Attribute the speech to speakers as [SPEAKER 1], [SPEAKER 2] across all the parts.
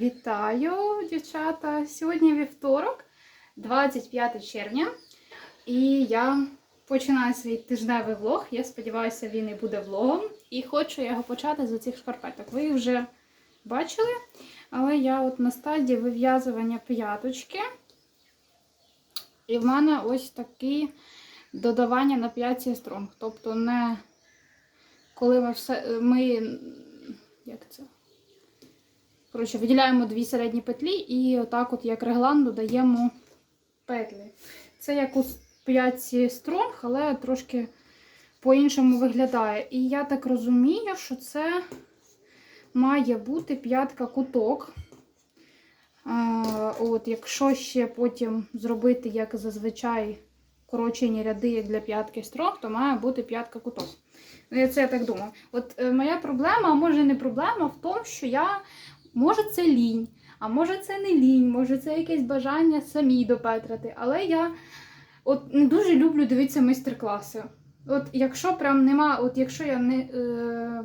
[SPEAKER 1] Вітаю, дівчата! Сьогодні вівторок, 25 червня, і я починаю свій тижневий влог. Я сподіваюся, він і буде влогом. І хочу його почати з оцих шкарпеток. Ви їх вже бачили, але я от на стадії вив'язування п'яточки. І в мене ось такі додавання на п'ятці стронг. Тобто, не коли ми все. ми. Як це? Коротше, виділяємо дві середні петлі і отак, от як реглан, додаємо петлі. Це як у п'ятці стронг, але трошки по-іншому виглядає. І я так розумію, що це має бути п'ятка куток. От, Якщо ще потім зробити, як зазвичай, корочені ряди для п'ятки стронг, то має бути п'ятка куток. Ну, це я так думаю. От е, моя проблема, а може не проблема, в тому, що я Може, це лінь, а може це не лінь, може це якесь бажання самій допетрати. Але я от не дуже люблю дивитися майстер-класи. От якщо прям нема, от якщо я не. Е,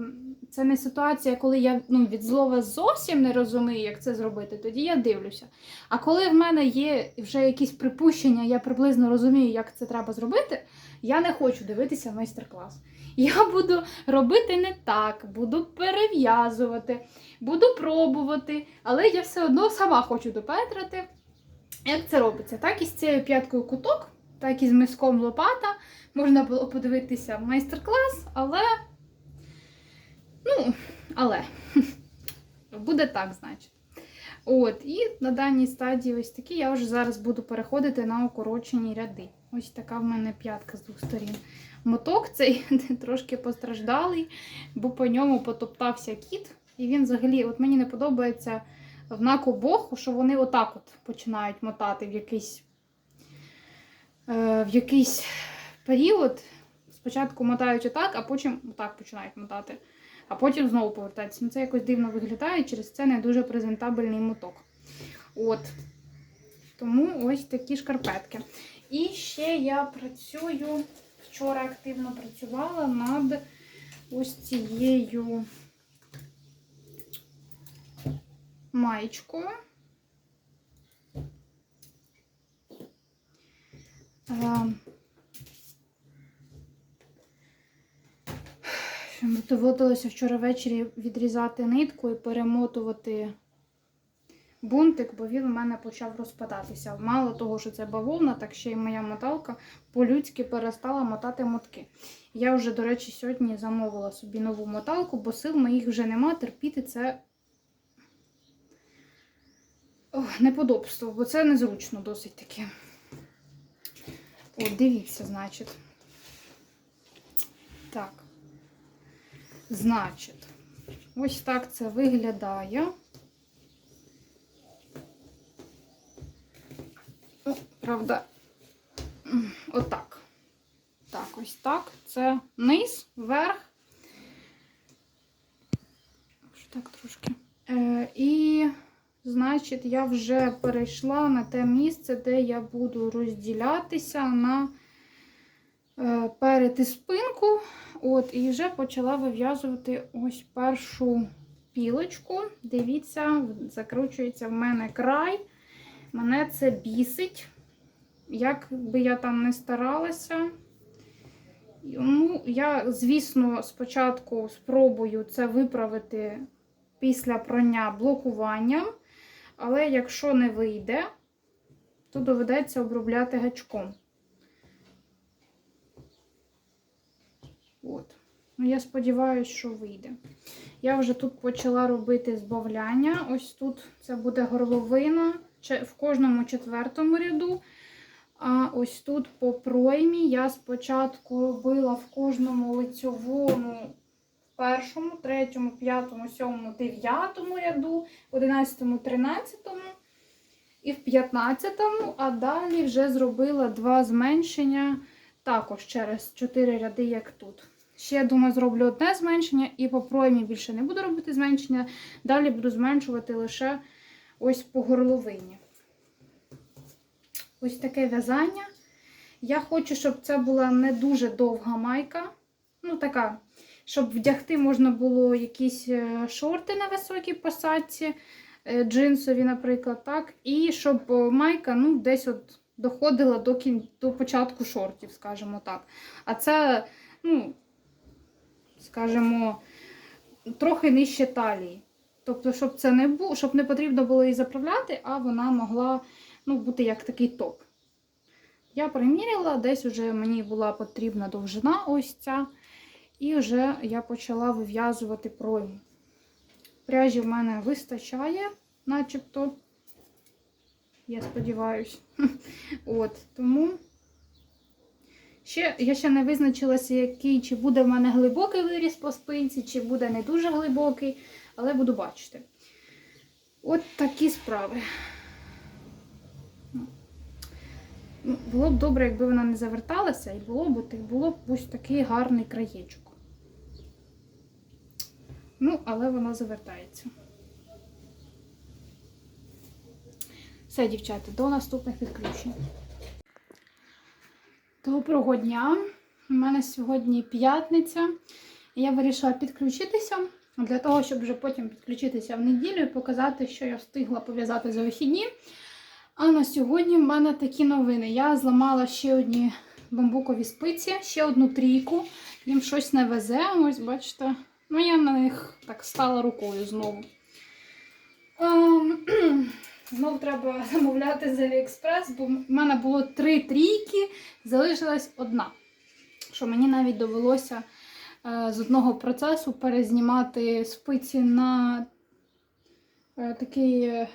[SPEAKER 1] це не ситуація, коли я ну, від злова зовсім не розумію, як це зробити, тоді я дивлюся. А коли в мене є вже якісь припущення, я приблизно розумію, як це треба зробити, я не хочу дивитися майстер-клас. Я буду робити не так, буду перев'язувати, буду пробувати, але я все одно сама хочу допетрати. Як це робиться? Так і з цією п'яткою куток, так і з миском лопата. Можна було подивитися майстер-клас, але. Ну, але буде так, значить. От, і на даній стадії ось такі я вже зараз буду переходити на укорочені ряди. Ось така в мене п'ятка з двох сторін. Моток цей трошки постраждалий, бо по ньому потоптався кіт. І він взагалі, от мені не подобається в накобоху, що вони отак от починають мотати в якийсь, е, в якийсь період. Спочатку мотають отак, а потім отак починають мотати. А потім знову повертаються. Ну, Це якось дивно виглядає, через це не дуже презентабельний моток. От. Тому ось такі шкарпетки. І ще я працюю, вчора активно працювала над ось цією маєчкою. Доводилося вчора ввечері відрізати нитку і перемотувати бунтик, бо він у мене почав розпадатися. Мало того, що це бавовна, так ще й моя моталка по-людськи перестала мотати мотки. Я вже, до речі, сьогодні замовила собі нову моталку, бо сил моїх вже нема, терпіти це Ох, неподобство, бо це незручно досить таки. От, дивіться, значить. Так. Значить, ось так це виглядає. Правда, отак. Так, ось так. Це низ, верх. Так трошки. Е, І, значить, я вже перейшла на те місце, де я буду розділятися на е, перед і спинку. От, І вже почала вив'язувати ось першу пілочку. Дивіться, закручується в мене край. Мене це бісить. Як би я там не старалася. Ну, Я, звісно, спочатку спробую це виправити після прання блокуванням. Але якщо не вийде, то доведеться обробляти гачком. От. Ну, я сподіваюся, що вийде. Я вже тут почала робити збавляння. Ось тут це буде горловина в кожному четвертому ряду. А ось тут по проймі я спочатку робила в кожному лицьовому, в першому, третьому, п'ятому, сьомому, дев'ятому ряду, в одинадцятому, тринадцятому і в п'ятнадцятому, а далі вже зробила два зменшення також через 4 ряди, як тут. Ще, я думаю, зроблю одне зменшення, і по проймі більше не буду робити зменшення. Далі буду зменшувати лише ось по горловині. Ось таке в'язання. Я хочу, щоб це була не дуже довга майка. Ну, така, щоб вдягти можна було якісь е, шорти на високій посадці. е, джинсові, наприклад, так. І щоб е, майка ну, десь от доходила до, кін... до початку шортів, скажімо так. А це, ну, скажімо, трохи нижче талії. Тобто, щоб це не було, щоб не потрібно було її заправляти, а вона могла ну, бути як такий топ. Я приміряла, десь вже мені була потрібна довжина ось ця. І вже я почала вив'язувати пройму. Пряжі в мене вистачає, начебто. Я сподіваюся. От, тому ще, я ще не визначилася, який, чи буде в мене глибокий виріс по спинці, чи буде не дуже глибокий, але буду бачити. От такі справи. Ну, Було б добре, якби вона не заверталася, і було б, було б ось такий гарний краєчок. Ну, але вона завертається. Все, дівчата, до наступних відключень. Доброго дня! У мене сьогодні п'ятниця. Я вирішила підключитися для того, щоб вже потім підключитися в неділю і показати, що я встигла пов'язати за вихідні. А на сьогодні в мене такі новини. Я зламала ще одні бамбукові спиці, ще одну трійку. Їм щось не везе. Ось, бачите. Ну, я на них так стала рукою знову. Ем, Знов треба замовляти з Аліекспрес, бо в мене було три трійки, залишилась одна. Що мені навіть довелося е, з одного процесу перезнімати спиці на е, такий е,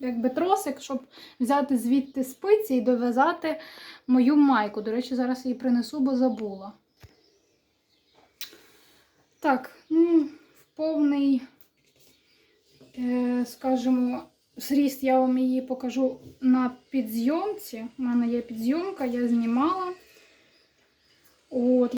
[SPEAKER 1] якби тросик, щоб взяти звідти спиці і дов'язати мою майку. До речі, зараз її принесу, бо забула. Так, ну, в повний, е, скажімо, зріст я вам її покажу на підзйомці. У мене є підзйомка, я знімала. От.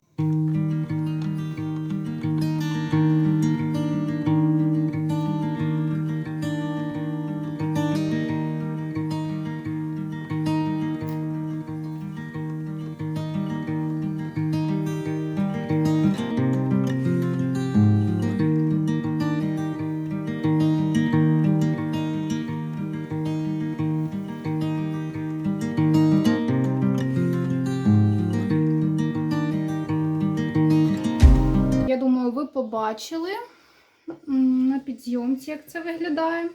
[SPEAKER 1] М, на підзйомці, як це виглядає.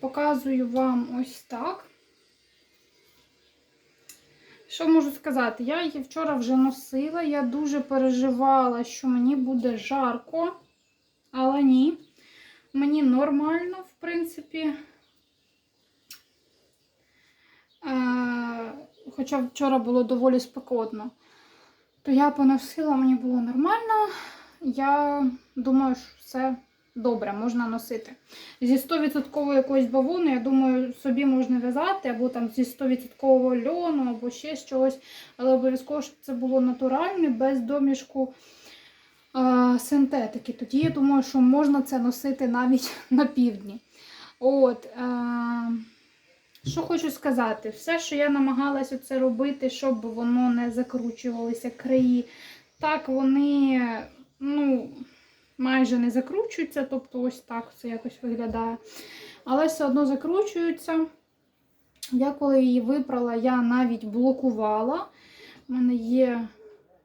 [SPEAKER 1] Показую вам ось так. Що можу сказати? Я її вчора вже носила, я дуже переживала, що мені буде жарко, але ні. Мені нормально, в принципі. Хоча вчора було доволі спекотно. То я поносила, мені було нормально. Я думаю, що все добре, можна носити. Зі 100% якоїсь бавовни, я думаю, собі можна в'язати, або там зі 100% льону, або ще чогось. Але обов'язково, щоб це було натуральне, без домішку а, синтетики. Тоді я думаю, що можна це носити навіть на півдні. От. А... Що хочу сказати, все, що я намагалася це робити, щоб воно не закручувалися краї, так вони ну, майже не закручуються, тобто ось так це якось виглядає. Але все одно закручуються. Я коли її випрала, я навіть блокувала. У мене є,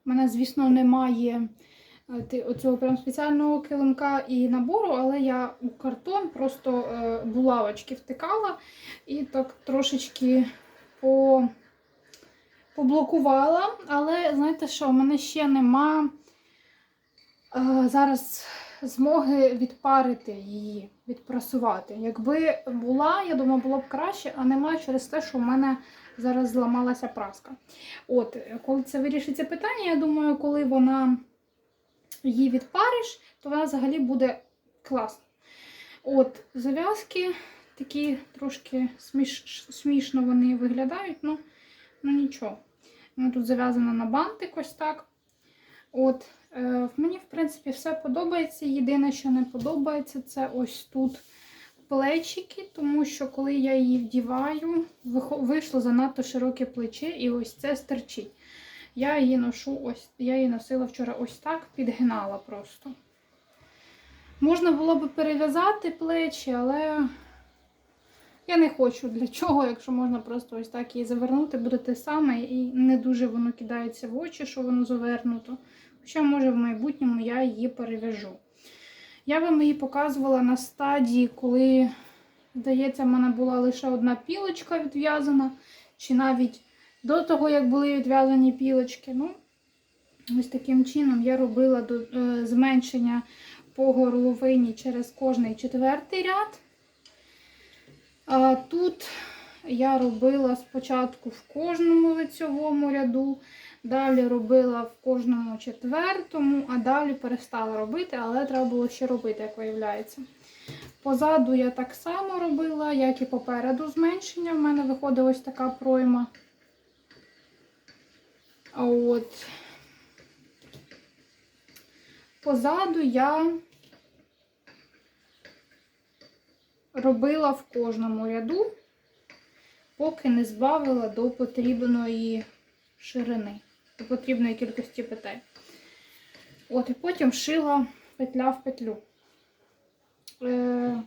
[SPEAKER 1] у мене, звісно, немає е, оцього прям спеціального килимка і набору, але я у картон просто е, булавочки втикала і так трошечки по, поблокувала. Але знаєте що, у мене ще нема зараз змоги відпарити її, відпрасувати. Якби була, я думаю, було б краще, а нема через те, що в мене зараз зламалася праска. От, коли це вирішиться питання, я думаю, коли вона її відпариш, то вона взагалі буде класно. От, зав'язки такі трошки сміш... смішно вони виглядають, ну, ну нічого. Воно тут зав'язано на бантик ось так. От, е, мені, в принципі, все подобається. Єдине, що не подобається, це ось тут плечики, тому що коли я її вдіваю, вийшло занадто широке плече, і ось це стерчить. Я її ношу ось, я її носила вчора ось так, підгинала просто. Можна було би перев'язати плечі, але я не хочу. Для чого, якщо можна просто ось так її завернути, буде те саме, і не дуже воно кидається в очі, що воно завернуто. Хоча, може, в майбутньому я її перев'яжу. Я вам її показувала на стадії, коли, здається, в мене була лише одна пілочка відв'язана, чи навіть до того, як були відв'язані пілочки. Ну, ось таким чином я робила е, зменшення по горловині через кожний четвертий ряд. А тут я робила спочатку в кожному лицьовому ряду, далі робила в кожному четвертому, а далі перестала робити, але треба було ще робити, як виявляється. Позаду я так само робила, як і попереду зменшення. В мене виходила ось така пройма. От. Позаду я робила в кожному ряду, поки не збавила до потрібної ширини, потрібної кількості петель. От, і потім шила петля в петлю. Е,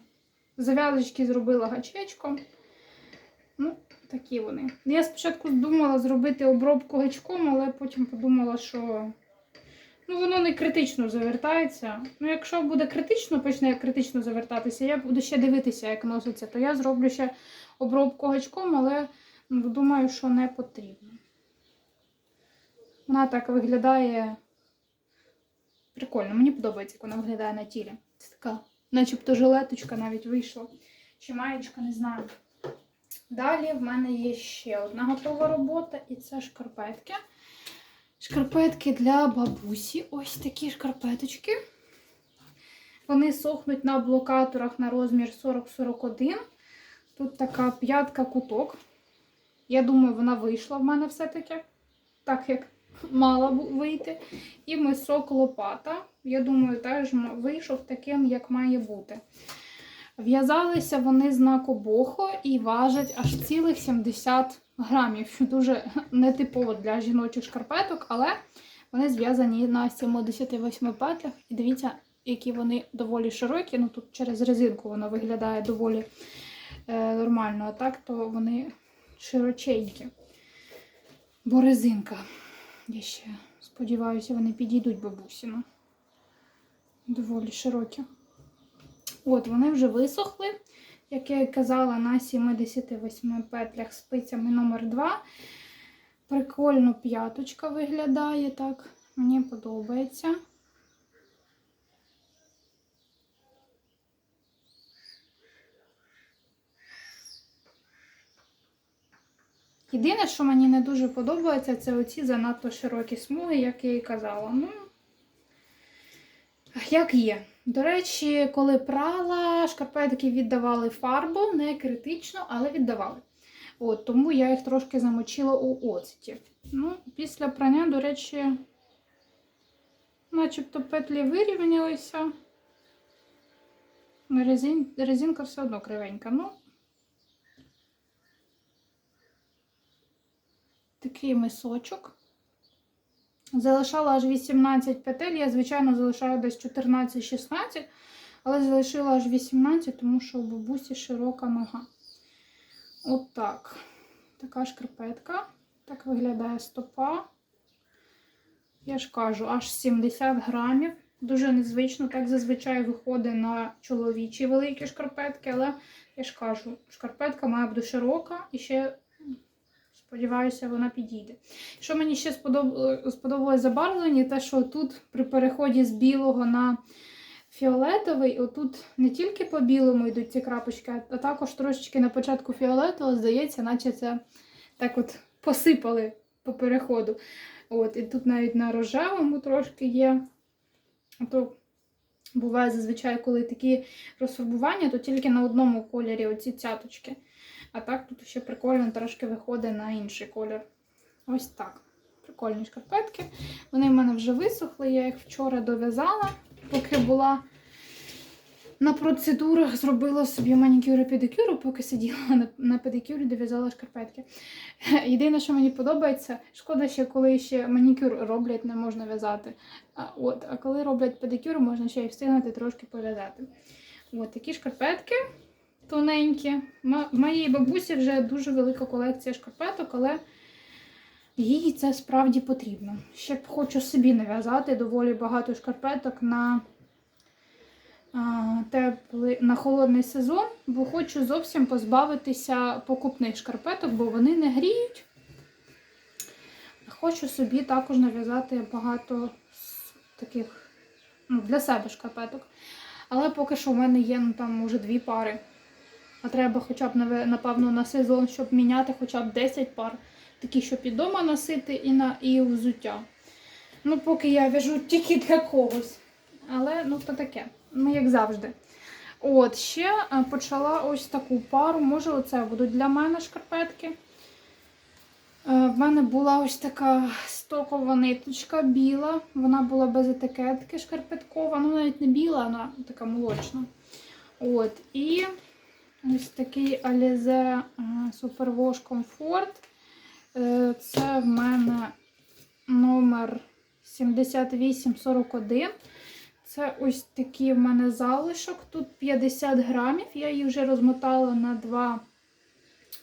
[SPEAKER 1] зав'язочки зробила гачечком. Ну, такі вони. Я спочатку думала зробити обробку гачком, але потім подумала, що ну, воно не критично завертається. Ну, якщо буде критично, почне критично завертатися, я буду ще дивитися, як носиться, то я зроблю ще обробку гачком, але ну, думаю, що не потрібно. Вона так виглядає прикольно. Мені подобається, як вона виглядає на тілі. Це така, начебто жилеточка навіть вийшла. Чи маєчка, не знаю. Далі в мене є ще одна готова робота, і це шкарпетки. Шкарпетки для бабусі. Ось такі шкарпеточки. Вони сохнуть на блокаторах на розмір 40-41. Тут така п'ятка куток. Я думаю, вона вийшла в мене все-таки. Так як мала б вийти. І мисок лопата. Я думаю, теж вийшов таким, як має бути. В'язалися вони з накобохо і важать аж цілих 70 грамів, що дуже нетипово для жіночих шкарпеток, але вони зв'язані на 78 петлях. І дивіться, які вони доволі широкі. Ну тут через резинку воно виглядає доволі е, нормально, а так то вони широченькі. Бо резинка. Я ще сподіваюся, вони підійдуть бабусіну. Доволі широкі. От, вони вже висохли. Як я і казала, на 78 петлях спицями номер 2 Прикольно п'яточка виглядає так. Мені подобається. Єдине, що мені не дуже подобається, це оці занадто широкі смуги, як я і казала. Ну, як є. До речі, коли прала, шкарпетки віддавали фарбу, не критично, але віддавали. От, тому я їх трошки замочила у оцеті. Ну, після прання, до речі, начебто петлі вирівнялися. Ну, Резин, резинка все одно кривенька. Ну, такий мисочок. Залишала аж 18 петель. Я, звичайно, залишаю десь 14-16, але залишила аж 18, тому що у бабусі широка нога. От так. Така шкарпетка. Так виглядає стопа. Я ж кажу, аж 70 грамів. Дуже незвично, так зазвичай виходить на чоловічі великі шкарпетки, але я ж кажу, шкарпетка має бути широка і ще Сподіваюся, вона підійде. Що мені ще сподоб... сподобалось забарвлення, те, що тут при переході з білого на фіолетовий, отут не тільки по білому йдуть ці крапочки, а також трошечки на початку фіолетового, здається, наче це так от посипали по переходу. От, І тут навіть на рожевому трошки є. То буває зазвичай, коли такі розфарбування, то тільки на одному кольорі оці цяточки. А так тут ще прикольно трошки виходить на інший колір. Ось так. Прикольні шкарпетки. Вони в мене вже висохли, я їх вчора дов'язала, поки була на процедурах зробила собі манікюр і педикюр, поки сиділа на, педикюрі, дов'язала шкарпетки. Єдине, що мені подобається, шкода, що коли ще манікюр роблять, не можна в'язати. А, от, а коли роблять педикюр, можна ще й встигнути трошки пов'язати. От такі шкарпетки тоненькі. В моїй бабусі вже дуже велика колекція шкарпеток, але їй це справді потрібно. Ще б хочу собі нав'язати доволі багато шкарпеток на, теплий, на холодний сезон, бо хочу зовсім позбавитися покупних шкарпеток, бо вони не гріють. Хочу собі також нав'язати багато таких ну, для себе шкарпеток. Але поки що в мене є ну, там, може, дві пари. А треба хоча б, напевно, на сезон, щоб міняти хоча б 10 пар. Такі, щоб і вдома носити, і на і взуття. Ну, поки я в'яжу тільки для когось. Але ну то таке. Ну, як завжди. От, ще е, почала ось таку пару. Може, оце будуть для мене шкарпетки. Е, В мене була ось така стокова ниточка біла. Вона була без етикетки шкарпеткова. Ну, навіть не біла, вона така молочна. От. І ось такий Alize е, Superwash Comfort. Е, Це в мене номер 7841. Це ось такий в мене залишок. Тут 50 грамів. Я її вже розмотала на два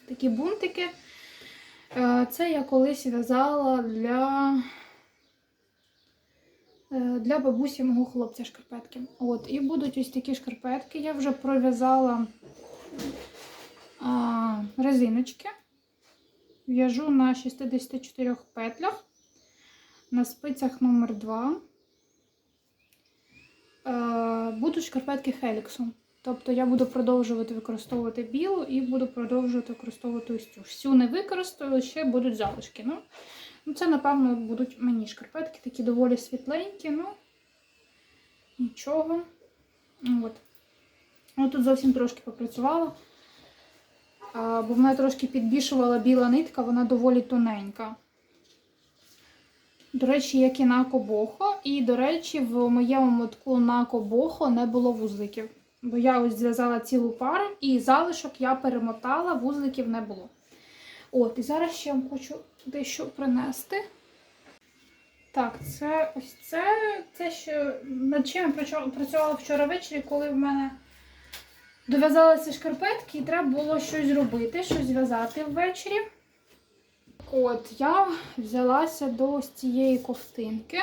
[SPEAKER 1] такі бунтики. Е, Це я колись в'язала для, е, для бабусі мого хлопця шкарпетки. От, і будуть ось такі шкарпетки. Я вже пров'язала резиночки. В'яжу на 64 петлях на спицях номер 2. Е, Будуть шкарпетки Хеліксу. Тобто я буду продовжувати використовувати білу і буду продовжувати використовувати ось цю. Всю не використаю, ще будуть залишки. Ну, ну це, напевно, будуть мені шкарпетки, такі доволі світленькі, ну нічого. От. Ну, тут зовсім трошки попрацювала. Бо мене трошки підбішувала біла нитка, вона доволі тоненька. До речі, як і на Кобохо. І, до речі, в моєму мотку на Кобохо не було вузликів. Бо я ось зв'язала цілу пару, і залишок я перемотала, вузликів не було. От, і зараз ще вам хочу дещо принести. Так, це ось це, це що над чим я працювала вчора ввечері, коли в мене дов'язалися шкарпетки, і треба було щось робити, щось зв'язати ввечері. От, я взялася до ось цієї ковтинки.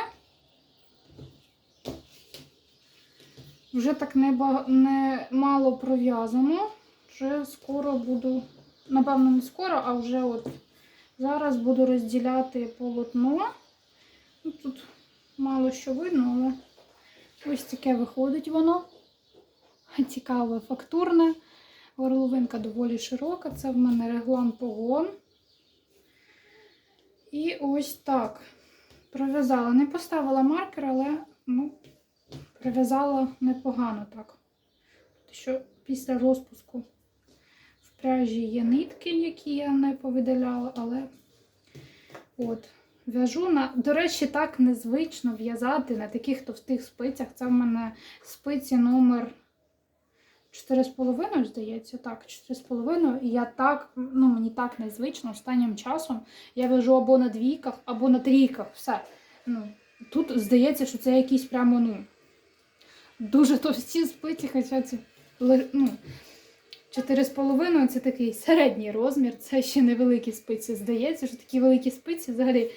[SPEAKER 1] Вже так не, ба- не мало пров'язано. Вже скоро буду, напевно, не скоро, а вже от зараз буду розділяти полотно. Ну, тут мало що видно, але ось таке виходить воно. Цікаве, фактурне. Горловинка доволі широка. Це в мене реглан погон. І ось так. Пров'язала. Не поставила маркер, але ну, прив'язала непогано так. Що після розпуску в пряжі є нитки, які я не повидаляла, але от. В'яжу на. До речі, так незвично в'язати на таких товстих спицях. Це в мене спиці номер 4,5, здається, так, 4,5. І я так, ну мені так незвично останнім часом. Я в'яжу або на двійках, або на трійках. Все. Ну, тут здається, що це якісь прямо, ну, дуже товсті спиці, хоча це ну, 4,5 це такий середній розмір, це ще невеликі спиці. Здається, що такі великі спиці взагалі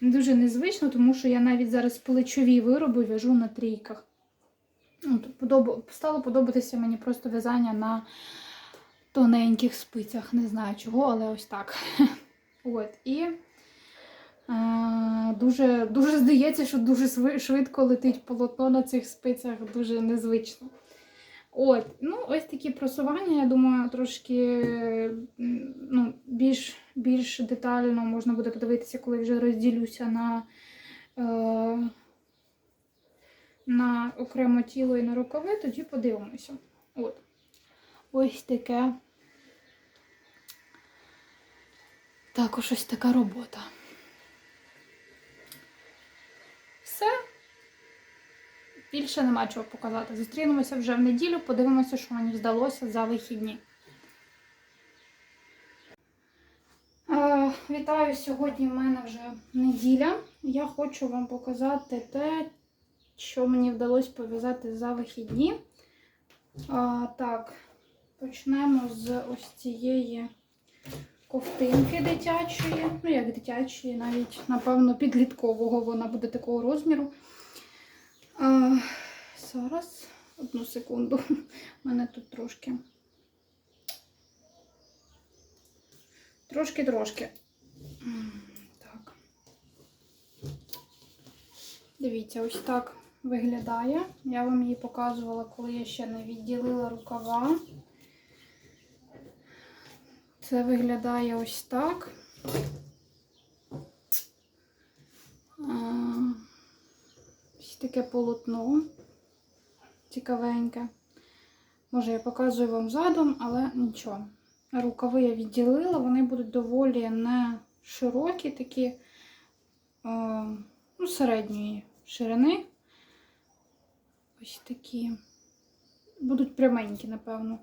[SPEAKER 1] дуже незвично, тому що я навіть зараз плечові вироби в'яжу на трійках. Ну. Стало подобатися мені просто в'язання на тоненьких спицях. Не знаю чого, але ось так. От. І е, дуже, дуже здається, що дуже швидко летить полотно на цих спицях, дуже незвично. От, ну, ось такі просування, я думаю, трошки ну, більш, більш детально можна буде подивитися, коли вже розділюся на, е, на окремо тіло і на рукави, тоді подивимося. От. Ось таке. Також ось така робота. Все. більше нема чого показати. Зустрінемося вже в неділю, подивимося, що мені вдалося за вихідні. Е, Вітаю! Сьогодні в мене вже неділя. Я хочу вам показати те, що мені вдалося пов'язати за вихідні. А, так, почнемо з ось цієї ковтинки дитячої. Ну, як дитячої, навіть, напевно, підліткового вона буде такого розміру. А, зараз, одну секунду. У мене тут трошки. Трошки-трошки. Так. Дивіться, ось так виглядає. Я вам її показувала, коли я ще не відділила рукава. Це виглядає ось так. Ось таке полотно. Цікавеньке. Може, я показую вам задом, але нічого. Рукави я відділила, вони будуть доволі не широкі, такі ну, середньої ширини. Ось такі. Будуть пряменькі, напевно.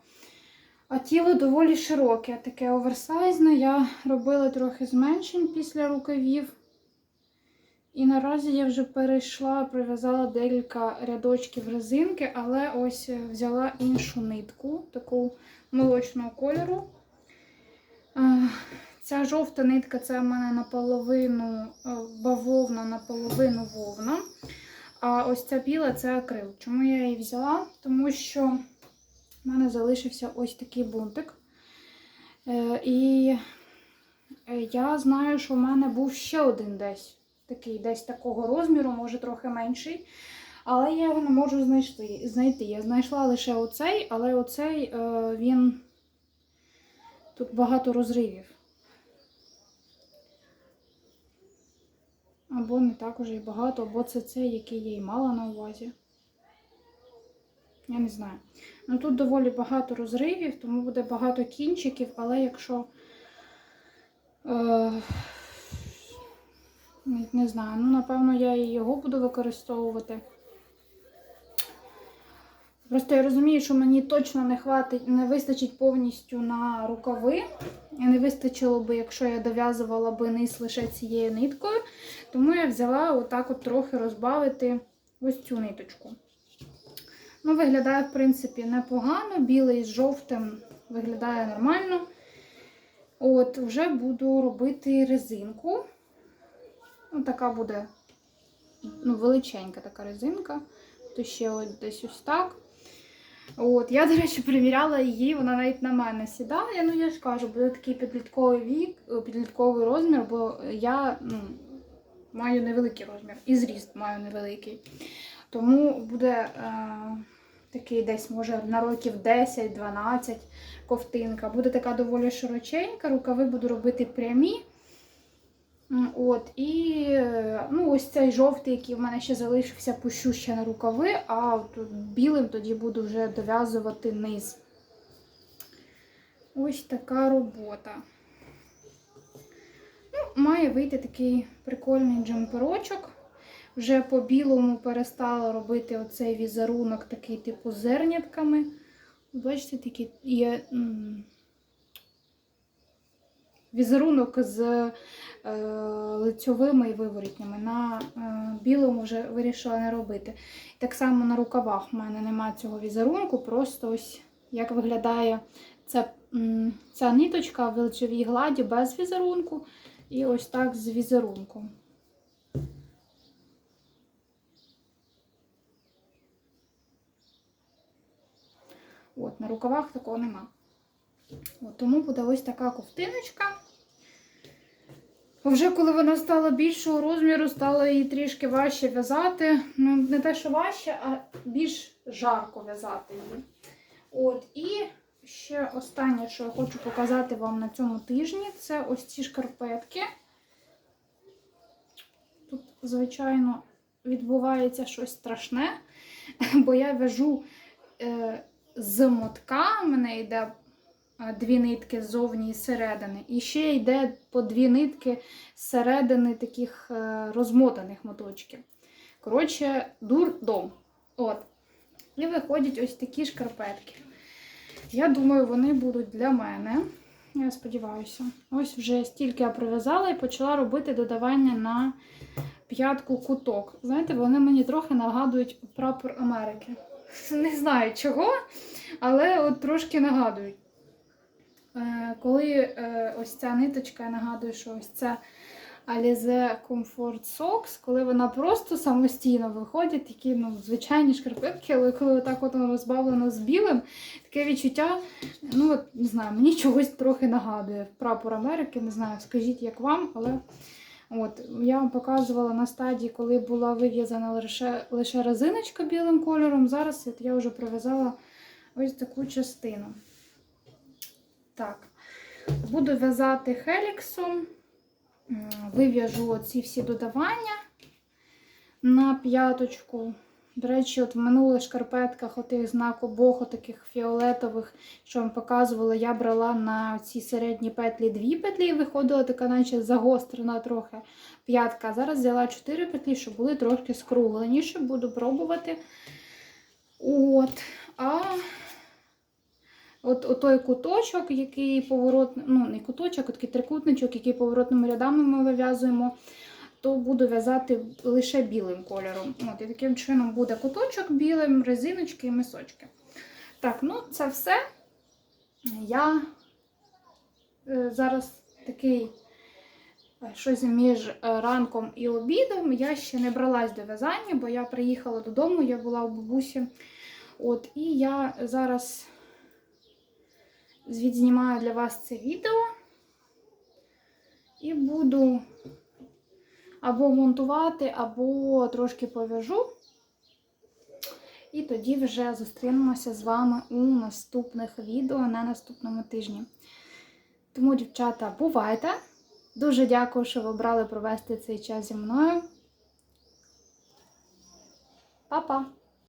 [SPEAKER 1] А тіло доволі широке, таке оверсайзне. Я робила трохи зменшень після рукавів. І наразі я вже перейшла, прив'язала декілька рядочків резинки, але ось взяла іншу нитку, таку молочного кольору. Ця жовта нитка це в мене наполовину е, бавовна, наполовину вовна. А ось ця біла це акрил. Чому я її взяла? Тому що в мене залишився ось такий бунтик. Е, І е, я знаю, що в мене був ще один десь такий, десь такого розміру, може трохи менший. Але я його не можу знайти. знайти. Я знайшла лише оцей, але оцей е, він тут багато розривів. Або не так уже і багато, або це це, який я і мала на увазі. Я не знаю. Ну тут доволі багато розривів, тому буде багато кінчиків, але якщо. Е, не знаю, ну, напевно, я і його буду використовувати. Просто я розумію, що мені точно не хватить, не вистачить повністю на рукави. І не вистачило би, якщо я дов'язувала би низ лише цією ниткою. Тому я взяла отак от трохи розбавити ось цю ниточку. Ну, виглядає, в принципі, непогано. Білий з жовтим виглядає нормально. От, вже буду робити резинку. Ну, така буде ну, величенька така резинка. То ще от десь ось так. От, я, до речі, приміряла її, вона навіть на мене сідає. Ну, я ж кажу, буде такий підлітковий вік, е, підлітковий розмір, бо я ну, маю невеликий розмір. І зріст маю невеликий. Тому буде е, такий десь, може, на років 10-12 ковтинка. Буде така доволі широченька, рукави буду робити прямі. От, і е, ну, ось цей жовтий, який в мене ще залишився, пущу ще на рукави, а білим тоді буду вже дов'язувати низ. Ось така робота. Ну, має вийти такий прикольний джемперочок. Вже по білому перестала робити оцей візерунок, такий типу зернятками. Бачите, такий є візерунок з лицьовими і виворітнями. На е, білому вже вирішила не робити. Так само на рукавах в мене немає цього візерунку, просто ось як виглядає ця, ця ниточка в лицьовій гладі без візерунку. І ось так з візерунком. От, на рукавах такого нема. От, тому буде ось така ковтиночка. Вже коли вона стала більшого розміру, стало її трішки важче в'язати. Ну, не те, що важче, а більш жарко в'язати її. От, і ще останнє, що я хочу показати вам на цьому тижні, це ось ці шкарпетки. Тут, звичайно, відбувається щось страшне, бо я в'яжу е, з мотка, в мене йде дві нитки ззовні і зсередини. І ще йде по дві нитки зсередини таких е, розмотаних моточків. Коротше, дурдом. От. І виходять ось такі шкарпетки. Я думаю, вони будуть для мене. Я сподіваюся. Ось вже стільки я прив'язала і почала робити додавання на п'ятку куток. Знаєте, вони мені трохи нагадують прапор Америки. Не знаю чого, але от трошки нагадують. Е, коли е, ось ця ниточка, я нагадую, що ось це Alize Comfort Socks, коли вона просто самостійно виходить, такі ну, звичайні шкарпетки, але коли так от воно розбавлено з білим, таке відчуття, ну не знаю, мені чогось трохи нагадує прапор Америки, не знаю, скажіть, як вам, але от я вам показувала на стадії, коли була вив'язана лише, лише резиночка білим кольором. Зараз я вже прив'язала ось таку частину. Так, буду в'язати хеліксом. Вив'яжу ці всі додавання на п'яточку. До речі, от в минулих шкарпетках отих знак обох таких фіолетових, що вам показувала, я брала на ці середні петлі дві петлі і виходила така, наче загострена трохи п'ятка. Зараз взяла чотири петлі, щоб були трошки скругленіші. Буду пробувати. От. А От, от той куточок, який поворот, ну не куточок, а такий трикутничок, який поворотними рядами ми вив'язуємо, то буду в'язати лише білим кольором. От, і таким чином буде куточок білим, резиночки і мисочки. Так, ну це все. Я е, зараз такий е, щось між ранком і обідом. Я ще не бралась до в'язання, бо я приїхала додому, я була у бабусі. От, і я зараз відзнімаю для вас це відео і буду або монтувати, або трошки пов'яжу. І тоді вже зустрінемося з вами у наступних відео на наступному тижні. Тому, дівчата, бувайте! Дуже дякую, що ви обрали провести цей час зі мною. Па-па!